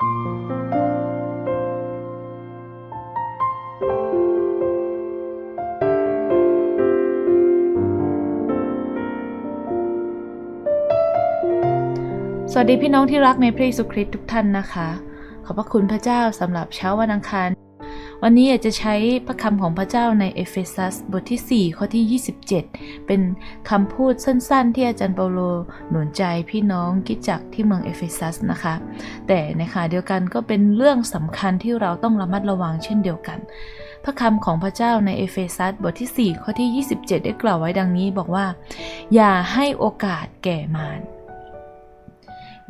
สวัสดีพี่น้องที่รักในพระเยซูคริสต์ทุกท่านนะคะ ขอบพระคุณพระเจ้าสำหรับเช้าวันอังคาร วันนี้อยากจะใช้พระคำของพระเจ้าในเอเฟซัสบทที่ 4 ข้อที่ 27 เป็นคำพูดสั้นๆ ที่อาจารย์เปาโลหนุนใจพี่น้องกิจจักที่เมืองเอเฟซัสนะคะ แต่ในขณะเดียวกันก็เป็นเรื่องสำคัญที่เราต้องระมัดระวังเช่นเดียวกัน พระคำของพระเจ้าในเอเฟซัสบทที่ 4 ข้อที่ 27 ได้กล่าวไว้ดังนี้บอกว่า อย่าให้โอกาสแก่มาร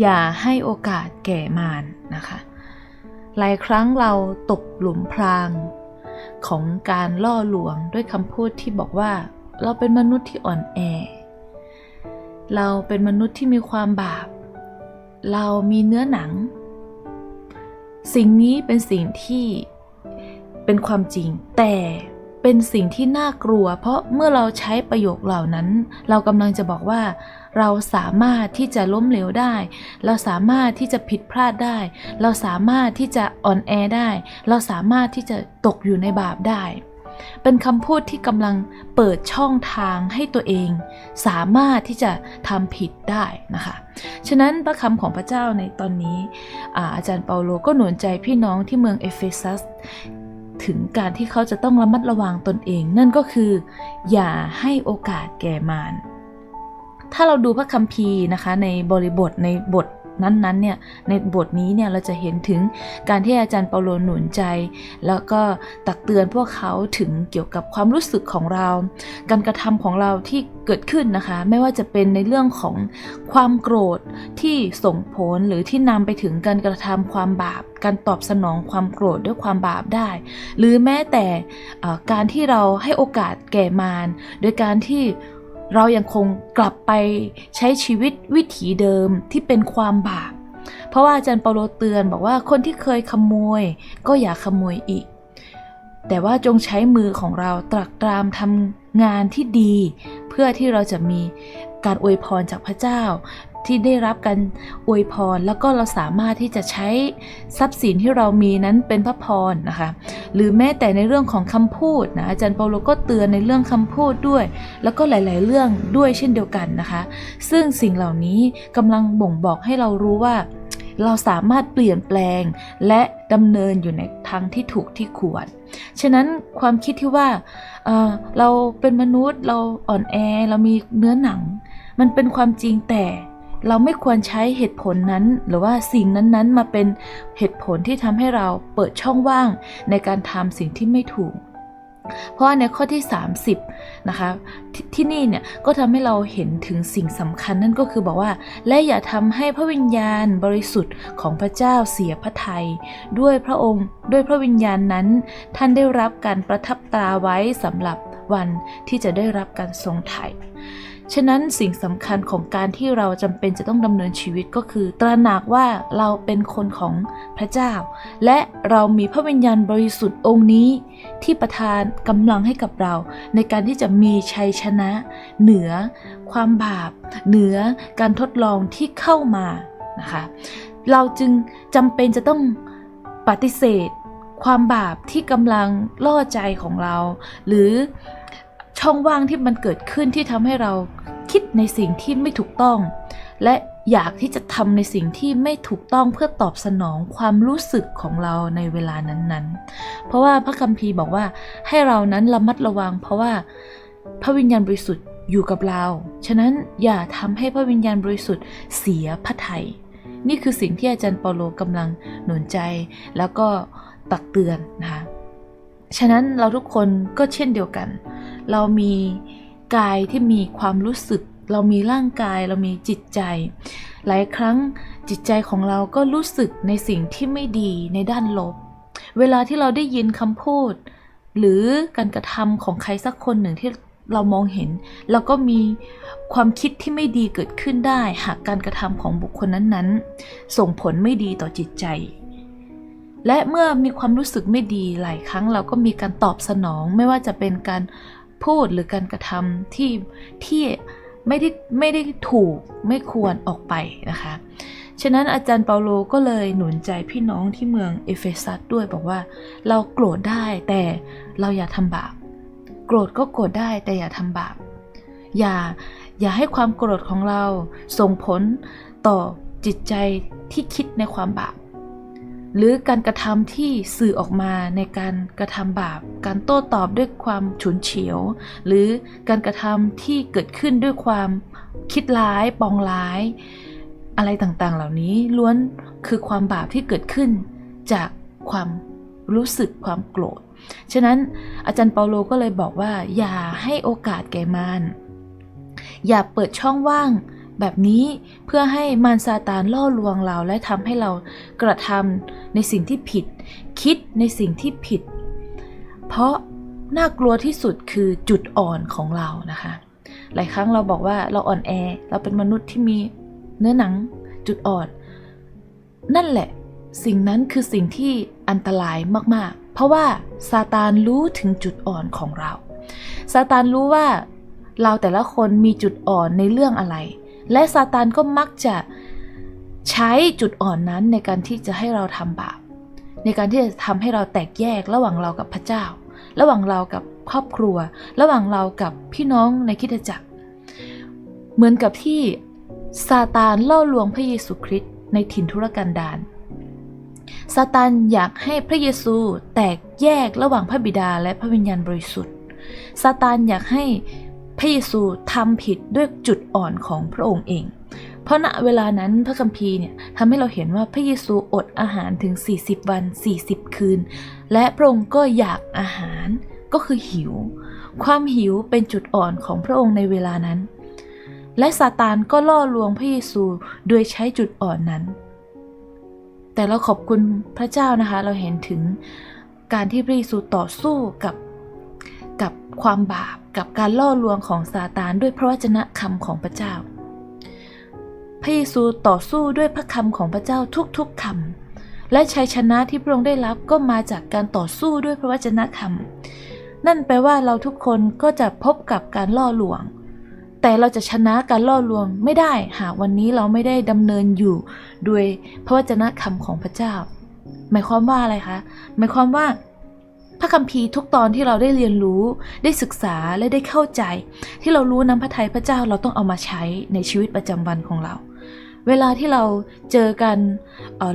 อย่าให้โอกาสแก่มารนะคะ หลายครั้งเราตกหลุมพราง ของการล่อลวงด้วยคำพูดที่บอกว่า เราเป็นมนุษย์ที่อ่อนแอ เราเป็นมนุษย์ที่มีความบาป เรามีเนื้อหนัง สิ่งนี้เป็นสิ่งที่เป็นความจริงแต่ เป็นสิ่งที่น่ากลัว เพราะเมื่อเราใช้ประโยคเหล่านั้น เรากำลังจะบอกว่า เราสามารถที่จะล้มเหลวได้ เราสามารถที่จะผิดพลาดได้ เราสามารถที่จะอ่อนแอได้ เราสามารถที่จะตกอยู่ในบาปได้ เป็นคำพูดที่กำลังเปิดช่องทางให้ตัวเอง สามารถที่จะทำผิดได้นะคะ ฉะนั้นพระคำของพระเจ้าในตอนนี้อาอาจารย์เปาโลก็หนุนใจพี่น้องที่เมืองเอเฟซัส ถึงการที่เขาจะต้องระมัดระวังตนเอง นั่นก็คือ อย่าให้โอกาสแก่มารถ้าเราดูพระคัมภีร์นะคะในบริบทในบท นั้นๆเนี่ยในบทนี้เนี่ยเราจะเห็นถึงการที่อาจารย์เปาโลหนุนใจ แล้วก็ตักเตือนพวกเขาถึงเกี่ยวกับความรู้สึกของเรา การกระทำของเราที่เกิดขึ้นนะคะ ไม่ว่าจะเป็นในเรื่องของความโกรธที่ส่งผลหรือที่นำไปถึงการกระทำความบาป การตอบสนองความโกรธด้วยความบาปได้ หรือแม้แต่การที่เราให้โอกาสแก่มารโดยการที่ เรายังคงกลับไปใช้ชีวิตวิถีเดิมที่เป็นความบาป เพราะว่าอาจารย์เปาโลเตือนบอกว่าคนที่เคยขโมย ก็อย่าขโมยอีก แต่ว่าจงใช้มือของเราตรักตรามทำงานที่ดี เพื่อที่เราจะมี การอวยพรจากพระเจ้า ที่ได้รับการอวยพร แล้วก็เราสามารถที่จะใช้ทรัพย์สินที่เรามีนั้นเป็นพระพรนะคะ หรือแม้แต่ในเรื่องของคำพูดนะอาจารย์เปาโลก็เตือนในเรื่องคำพูดด้วย แล้วก็หลาย ๆ เรื่องด้วยเช่นเดียวกันนะคะ ซึ่งสิ่งเหล่านี้กำลังบ่งบอกให้เรารู้ว่าเราสามารถเปลี่ยนแปลงและดำเนินอยู่ในทางที่ถูกที่ควร ฉะนั้นความคิดที่ว่าเเราเป็นมนุษย์เราอ่อนแอเรามีเนื้อหนัง มันเป็นความจริงแต่เราไม่ควรใช้เหตุผลนั้น หรือว่าสิ่งนั้นๆ มาเป็นเหตุผลที่ทำให้เราเปิดช่องว่างในการทำสิ่งที่ไม่ถูก เพราะในข้อที่ 30นะคะทที่นี่เนี่ยก็ทำให้เราเห็นถึงสิ่งสำคัญนั่นก็คือบอกว่า และอย่าทำให้พระวิญญาณบริสุทธิ์ของพระเจ้าเสียพระทัยด้วยพระองค์ ด้วยพระวิญญาณนั้น ท่านได้รับการประทับตราไว้สำหรับวันที่จะได้รับการทรงไถ่ ฉะนั้นสิ่งสำคัญของการที่เราจำเป็นจะต้องดำเนินชีวิตก็คือ ตระหนักว่าเราเป็นคนของพระเจ้า และเรามีพระวิญญาณบริสุทธิ์องค์นี้ ที่ประทานกำลังให้กับเรา ในการที่จะมีชัยชนะ เหนือ ความบาป เหนือการทดลองที่เข้ามานะคะเราจึงจำเป็นจะต้องปฏิเสธ ความบาปที่กำลังล่อใจของเรา หรือ ช่องว่างที่มันเกิดขึ้นที่ทำให้เราคิดในสิ่งที่ไม่ถูกต้อง และอยากที่จะทำในสิ่งที่ไม่ถูกต้องเพื่อตอบสนองความรู้สึกของเราในเวลานั้นๆ เพราะว่าพระคัมภีร์บอกว่าให้เรานั้นระมัดระวัง เพราะว่าพระวิญญาณบริสุทธิ์อยู่กับเรา ฉะนั้นอย่าทำให้พระวิญญาณบริสุทธิ์เสียพระทัยนี่คือสิ่งที่อาจารย์เปาโลกำลังหนุนใจ แล้วก็ตักเตือนนะคะ ฉะนั้นเราทุกคนก็เช่นเดียวกัน เรามีกายที่มีความรู้สึก เรามีร่างกายเรามีจิตใจ หลายครั้งจิตใจของเราก็รู้สึกในสิ่งที่ไม่ดีในด้านลบ เวลาที่เราได้ยินคำพูด หรือการกระทำของใครสักคนหนึ่งที่เรามองเห็น เราก็มีความคิดที่ไม่ดีเกิดขึ้นได้ หากการกระทำของบุคคลนั้นๆ ส่งผลไม่ดีต่อจิตใจ และเมื่อมีความรู้สึกไม่ดีหลายครั้งเราก็มีการตอบสนองไม่ว่าจะเป็นการ พูดหรือการกระทำที่ที่ไม่ได้ไม่ได้ถูกไม่ควรออกไปนะคะ ฉะนั้นอาจารย์เปาโลก็เลยหนุนใจพี่น้องที่เมืองเอเฟซัสด้วยบอกว่าเราโกรธได้แต่เราอย่าทำบาป โกรธก็โกรธได้แต่อย่าทำบาป อย่าอย่าให้ความโกรธของเราส่งผลต่อจิตใจที่คิดในความบาป หรือการกระทำที่สื่อออกมาในการกระทำบาป การโต้ตอบด้วยความฉุนเฉียว หรือการกระทำที่เกิดขึ้นด้วยความคิดร้ายปองร้าย อะไรต่างๆ เหล่านี้ล้วนคือความบาปที่เกิดขึ้นจากความรู้สึกความโกรธ ฉะนั้นอาจารย์เปาโลก็เลยบอกว่า อย่าให้โอกาสแก่มารอย่าเปิดช่องว่าง แบบนี้เพื่อให้มารซาตานล่อลวงเราและทำให้เรากระทำในสิ่งที่ผิด คิดในสิ่งที่ผิด เพราะน่ากลัวที่สุดคือจุดอ่อนของเรานะคะ หลายครั้งเราบอกว่าเราอ่อนแอ เราเป็นมนุษย์ที่มีเนื้อหนังจุดอ่อน นั่นแหละ สิ่งนั้นคือสิ่งที่อันตรายมาก ๆ เพราะว่าซาตานรู้ถึงจุดอ่อนของเราซาตานรู้ว่าเราแต่ละคนมีจุดอ่อนในเรื่องอะไร และซาตานก็มักจะใช้จุดอ่อนนั้นในการที่จะให้เราทำบาป ในการที่จะทำให้เราแตกแยกระหว่างเรากับพระเจ้า ระหว่างเรากับครอบครัว ระหว่างเรากับพี่น้องในคิดจักร เหมือนกับที่ซาตานล่อลวงพระเยซูคริสต์ในถิ่นทุรกันดารซาตานอยากให้พระเยซูแตกแยกระหว่างพระบิดาและพระวิญญาณบริสุทธิ์ซาตานอยากให้ พระเยซูทำผิดด้วยจุดอ่อนของพระองค์เอง เพราะณเวลานั้นพระคัมภีร์เนี่ยทำให้เราเห็นว่าพระเยซูอดอาหารถึง 40 วัน 40 คืน และพระองค์ก็อยากอาหารก็คือหิว ความหิวเป็นจุดอ่อนของพระองค์ในเวลานั้น และซาตานก็ล่อลวงพระเยซูโดยใช้จุดอ่อนนั้น แต่เราขอบคุณพระเจ้านะคะ เราเห็นถึงการที่พระเยซูต่อสู้กับกับความบาป กับการล่อลวงของซาตานด้วยพระวจนะคำของพระเจ้า พระเยซูต่อสู้ด้วยพระคำของพระเจ้าทุกๆคำและชัยชนะที่พระองค์ได้รับก็มาจากการต่อสู้ด้วยพระวจนะคำนั่นแปลว่าเราทุกคนก็จะพบกับการล่อลวง แต่เราจะชนะการล่อลวงไม่ได้หากวันนี้เราไม่ได้ดำเนินอยู่ด้วยพระวจนะคำของพระเจ้า หมายความว่าอะไรคะ หมายความว่า พระคัมภีร์ทุกตอนที่เราได้เรียนรู้ ได้ศึกษาและได้เข้าใจ ที่เรารู้น้ำพระทัยพระเจ้าเราต้องเอามาใช้ในชีวิตประจำวันของเรา เวลาที่เราเจอกัน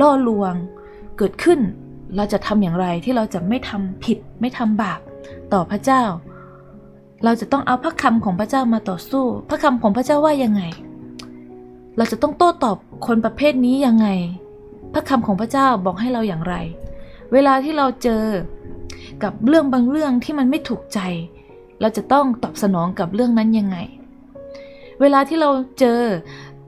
ล่อลวงเกิดขึ้น เราจะทำอย่างไรที่เราจะไม่ทำผิดไม่ทำบาปต่อพระเจ้า เราจะต้องเอาพระคำของพระเจ้ามาต่อสู้ พระคำของพระเจ้าว่ายังไง เราจะต้องโต้ตอบคนประเภทนี้ยังไง พระคำของพระเจ้าบอกให้เราอย่างไร เวลาที่เราเจอ กับเรื่องบางเรื่องที่มันไม่ถูกใจ เราจะต้องตอบสนองกับเรื่องนั้นยังไง เวลาที่เราเจอ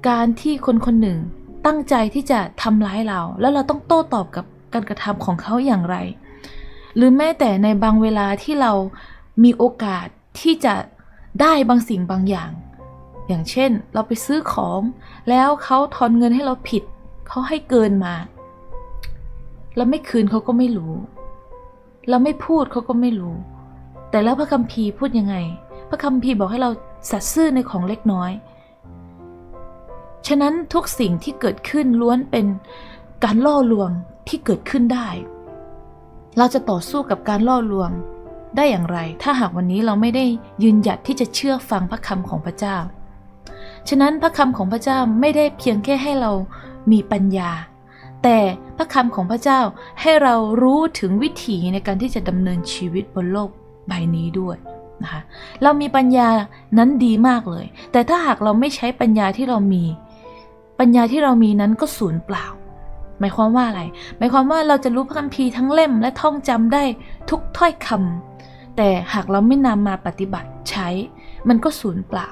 การที่คนคนหนึ่งตั้งใจที่จะทำร้ายเรา แล้วเราต้องโต้ตอบกับการกระทำของเขาอย่างไร หรือแม้แต่ในบางเวลาที่เรามีโอกาสที่จะได้บางสิ่งบางอย่าง อย่างเช่น เราไปซื้อของ แล้วเขาทอนเงินให้เราผิด เขาให้เกินมาเราไม่คืนเขาก็ไม่รู้ เราไม่พูดเขาก็ไม่รู้ แต่แล้วพระคัมภีร์พูดยังไง พระคัมภีร์บอกให้เราสัตย์ซื่อในของเล็กน้อย ฉะนั้นทุกสิ่งที่เกิดขึ้นล้วนเป็นการล่อลวงที่เกิดขึ้นได้ เราจะต่อสู้กับการล่อลวงได้อย่างไร ถ้าหากวันนี้เราไม่ได้ยืนหยัดที่จะเชื่อฟังพระคำของพระเจ้า ฉะนั้นพระคำของพระเจ้าไม่ได้เพียงแค่ให้เรามีปัญญา แต่พระคำของพระเจ้าให้เรารู้ถึงวิถีในการที่จะดำเนินชีวิตบนโลกใบนี้ด้วยนะคะเรามีปัญญานั้นดีมากเลย แต่ถ้าหากเราไม่ใช้ปัญญาที่เรามี ปัญญาที่เรามีนั้นก็สูญเปล่า หมายความว่าอะไร หมายความว่าเราจะรู้พระคัมภีร์ทั้งเล่มและท่องจำได้ทุกถ้อยคำแต่หากเราไม่นำมาปฏิบัติใช้ มันก็สูญเปล่า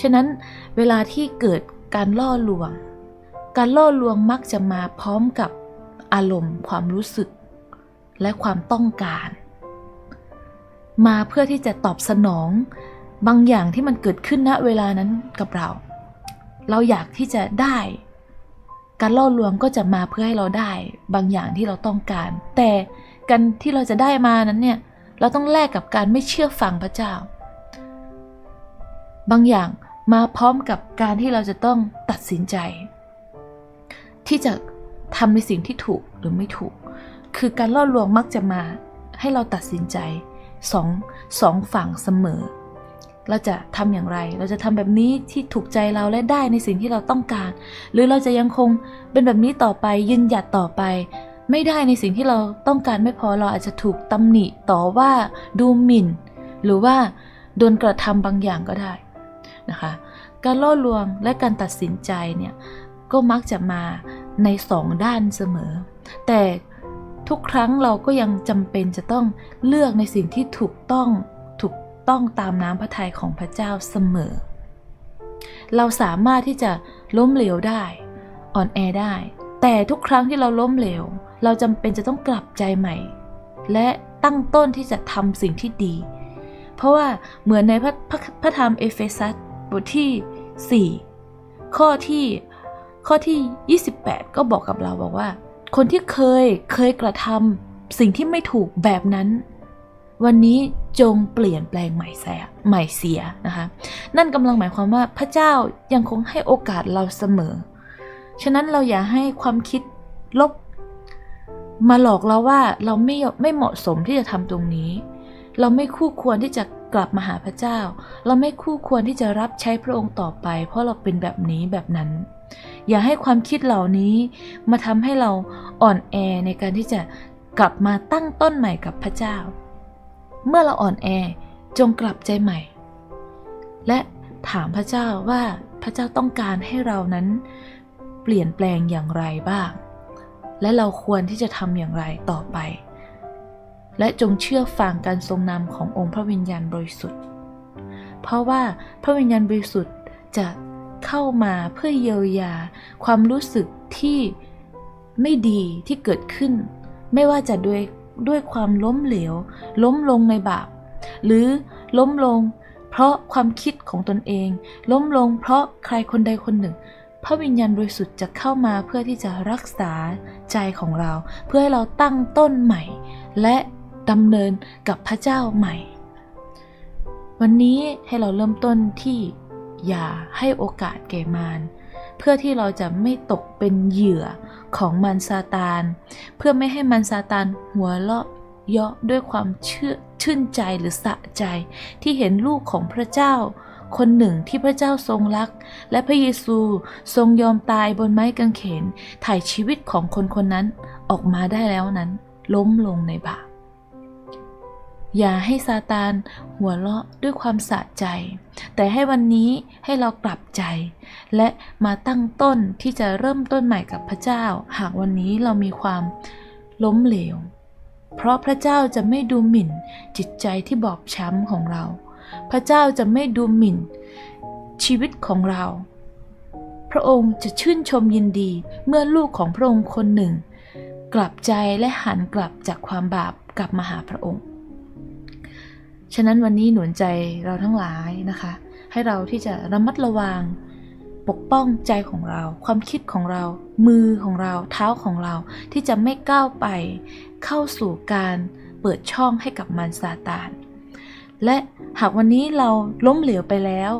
ฉะนั้นเวลาที่เกิดการล่อลวง การล่อลวงมักจะมาพร้อมกับอารมณ์ ความรู้สึก และความต้องการ มาเพื่อที่จะตอบสนองบางอย่างที่มันเกิดขึ้นณเวลานั้นกับเรา เราอยากที่จะได้ การล่อลวงก็จะมาเพื่อให้เราได้บางอย่างที่เราต้องการ แต่การที่เราจะได้มานั้นเนี่ยเราต้องแลกกับการไม่เชื่อฟังพระเจ้า บางอย่างมาพร้อมกับการที่เราจะต้องตัดสินใจ ที่จะทำในสิ่งที่ถูกหรือไม่ถูก คือการล่อลวงมักจะมาให้เราตัดสินใจสองสองฝั่งเสมอ เราจะทำอย่างไร เราจะทำแบบนี้ที่ถูกใจเราและได้ในสิ่งที่เราต้องการ หรือเราจะยังคงเป็นแบบนี้ต่อไปยืนหยัดต่อไป ไม่ได้ในสิ่งที่เราต้องการไม่พอเราอาจจะถูกตำหนิต่อว่าดูหมิ่น หรือว่าโดนกระทำบางอย่างก็ได้นะคะ การล่อลวงและการตัดสินใจเนี่ย ก็มักจะมาในสองด้านเสมอ แต่ทุกครั้งเราก็ยังจำเป็นจะต้องเลือกในสิ่งที่ถูกต้องถูกต้องตามน้ำพระทัยของพระเจ้าเสมอ เราสามารถที่จะล้มเหลวได้ อ่อนแอได้ แต่ทุกครั้งที่เราล้มเหลว เราจำเป็นจะต้องกลับใจใหม่ และตั้งต้นที่จะทำสิ่งที่ดี เพราะว่าเหมือนในพระพระพระธรรมเอเฟซัสบทที่ 4 ข้อที่ ข้อที่ 28 ก็บอกกับเราบอกว่า คนที่เคยเคยกระทำสิ่งที่ไม่ถูกแบบนั้น วันนี้จงเปลี่ยนแปลงใหม่เสียใหม่เสียนะคะ นั่นกำลังหมายความว่าพระเจ้ายังคงให้โอกาสเราเสมอ ฉะนั้นเราอย่าให้ความคิดลบมาหลอกเราว่าเราไม่ไม่เหมาะสมที่จะทำตรงนี้ เราไม่คู่ควรที่จะกลับมาหาพระเจ้า เราไม่คู่ควรที่จะรับใช้พระองค์ต่อไป เพราะเราเป็นแบบนี้แบบนั้น อย่าให้ความคิดเหล่านี้มาทำให้เราอ่อนแอในการที่จะกลับมาตั้งต้นใหม่กับพระเจ้า เมื่อเราอ่อนแอจงกลับใจใหม่ และถามพระเจ้าว่าพระเจ้าต้องการให้เรานั้น เปลี่ยนแปลงอย่างไรบ้าง และเราควรที่จะทำอย่างไรต่อไป และจงเชื่อฟังการทรงนำขององค์พระวิญญาณบริสุทธิ์ เพราะว่าพระวิญญาณบริสุทธิ์จะ เข้ามาเพื่อเยียวยา ความรู้สึกที่ไม่ดีที่เกิดขึ้น ไม่ว่าจะด้วยด้วยความล้มเหลว ล้มลงในบาป หรือล้มลง เพราะความคิดของตนเอง ล้มลงเพราะใครคนใดคนหนึ่ง พระวิญญาณบริสุทธิ์จะเข้ามาเพื่อที่จะรักษาใจของเรา เพื่อให้เราตั้งต้นใหม่ และดำเนินกับพระเจ้าใหม่ วันนี้ให้เราเริ่มต้นที่ อย่าให้โอกาสแก่มารเพื่อที่เราจะไม่ตกเป็นเหยื่อของมันซาตาน เพื่อไม่ให้มันซาตานหัวเราะเยาะด้วยความเชื่อชื่นใจหรือสะใจที่เห็นลูกของพระเจ้า คนหนึ่งที่พระเจ้าทรงรัก และพระเยซูทรงยอมตายบนไม้กางเขนถ่ายชีวิตของคนคนนั้นออกมาได้แล้วนั้น ล้มลงในบาป อย่าให้ซาตานหัวเราะด้วยความสะใจ แต่ให้วันนี้ให้เรากลับใจ และมาตั้งต้นที่จะเริ่มต้นใหม่กับพระเจ้า หากวันนี้เรามีความล้มเหลว เพราะพระเจ้าจะไม่ดูหมิ่นจิตใจที่บอบช้ำของเรา พระเจ้าจะไม่ดูหมิ่นชีวิตของเรา พระองค์จะชื่นชมยินดีเมื่อลูกของพระองค์คนหนึ่ง กลับใจและหันกลับจากความบาปกลับมาหาพระองค์ ฉะนั้นวันนี้หนุนใจเราทั้งหลายนะคะ ให้เราที่จะระมัดระวังปกป้องใจของเรา ความคิดของเรา มือของเรา เท้าของเราที่จะไม่ก้าวไป เข้าสู่การเปิดช่องให้กับมารซาตาน และหากวันนี้เราล้มเหลวไปแล้ว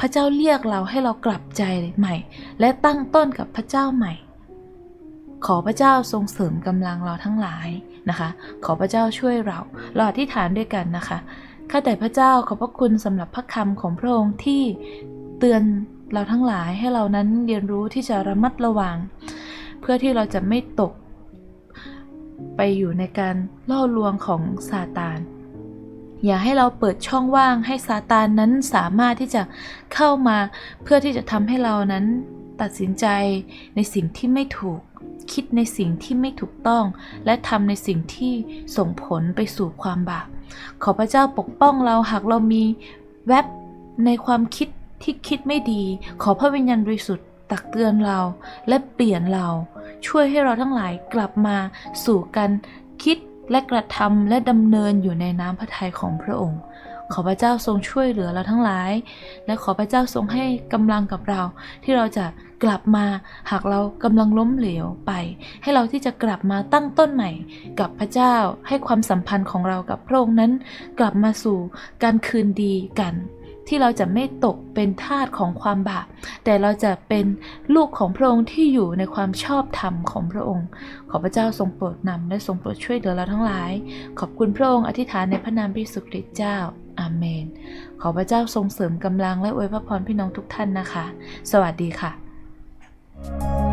พระเจ้าเรียกเราให้เรากลับใจใหม่ และตั้งต้นกับพระเจ้าใหม่ ขอพระเจ้าทรงเสริมกำลังเราทั้งหลายนะคะ ขอพระเจ้าช่วยเราเราอธิษฐานด้วยกันนะคะข้าแต่พระเจ้าขอบพระคุณสำหรับพระคำของพระองค์ที่เตือนเราทั้งหลายให้เรานั้นเรียนรู้ที่จะระมัดระวัง เพื่อที่เราจะไม่ตก ไปอยู่ในการล่อลวงของซาตาน อย่าให้เราเปิดช่องว่างให้ซาตานนั้นสามารถที่จะเข้ามา เพื่อที่จะทำให้เรานั้นตัดสินใจในสิ่งที่ไม่ถูก คิดในสิ่งที่ไม่ถูกต้อง และทำในสิ่งที่ส่งผลไปสู่ความบาป ขอพระเจ้าปกป้องเราหากเรามีแวบในความคิดที่คิดไม่ดี ขอพระวิญญาณบริสุทธิ์ตักเตือนเราและเปลี่ยนเรา ช่วยให้เราทั้งหลายกลับมาสู่การคิดและกระทำและดำเนินอยู่ในน้ำพระทัยของพระองค์ ขอพระเจ้าทรงช่วยเหลือเราทั้งหลาย และขอพระเจ้าทรงให้กำลังกับเรา ที่เราจะกลับมาหากเรากำลังล้มเหลวไป ให้เราที่จะกลับมาตั้งต้นใหม่ กับพระเจ้าให้ความสัมพันธ์ของเรากับพระองค์นั้น กลับมาสู่การคืนดีกันที่เราจะไม่ตกเป็นทาสของความบาป แต่เราจะเป็นลูกของพระองค์ที่อยู่ในความชอบธรรมของพระองค์ ขอพระเจ้าทรงโปรดนำและทรงโปรดช่วยเหลือเราทั้งหลาย ขอบคุณพระองค์อธิษฐานในพระนามพระสุคริตเจ้า อาเมน ขอพระเจ้าทรงเสริมกำลังและอวยพระพรพี่น้องทุกท่านนะคะ สวัสดีค่ะ thank you